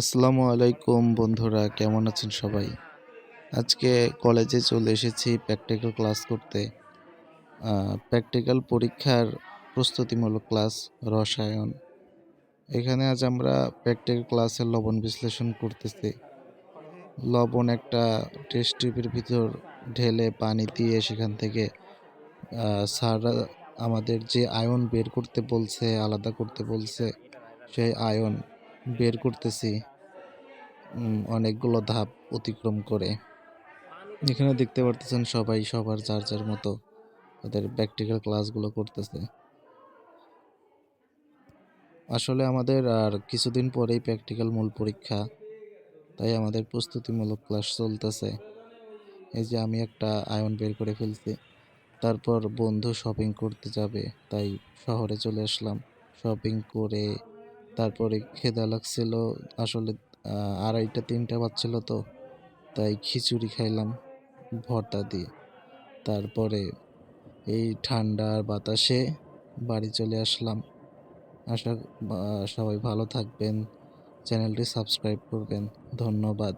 আসসালামু আলাইকুম বন্ধুরা, কেমন আছেন সবাই? আজকে কলেজে চলে এসেছি প্র্যাকটিক্যাল ক্লাস করতে। প্র্যাকটিক্যাল পরীক্ষার প্রস্তুতিমূলক ক্লাস রসায়ন। এখানে আজ আমরা প্র্যাকটিক্যাল ক্লাসের লবণ বিশ্লেষণ করতেছি। লবণ একটা টেস্ট টিউবের ভিতর ঢেলে পানি দিয়ে সেখান থেকে স্যার আমাদের যে আয়ন বের করতে বলছে, আলাদা করতে বলছে, সেই আয়ন বের করতেছি। অনেকগুলো ধাপ অতিক্রম করে। এখানে দেখতে পারতেছেন সবাই সবার যার যার মতো তাদের প্র্যাকটিক্যাল ক্লাসগুলো করতেছে। আসলে আমাদের আর কিছুদিন পরেই প্র্যাকটিক্যাল মূল পরীক্ষা, তাই আমাদের প্রস্তুতিমূলক ক্লাস চলতেছে। এই যে আমি একটা আয়ন বের করে ফেলছি, তারপর বন্ধু শপিং করতে যাবে, তাই শহরে চলে আসলাম। শপিং করে তারপরে খেদা লাগছিল। আসলে আড়াইটা, তিনটা বাজছিল তো, তাই খিচুড়ি খাইলাম ভর্তা দিয়ে। তারপরে এই ঠান্ডার বাতাসে বাড়ি চলে আসলাম। আশা সবাই ভালো থাকবেন। চ্যানেলটি সাবস্ক্রাইব করবেন। ধন্যবাদ।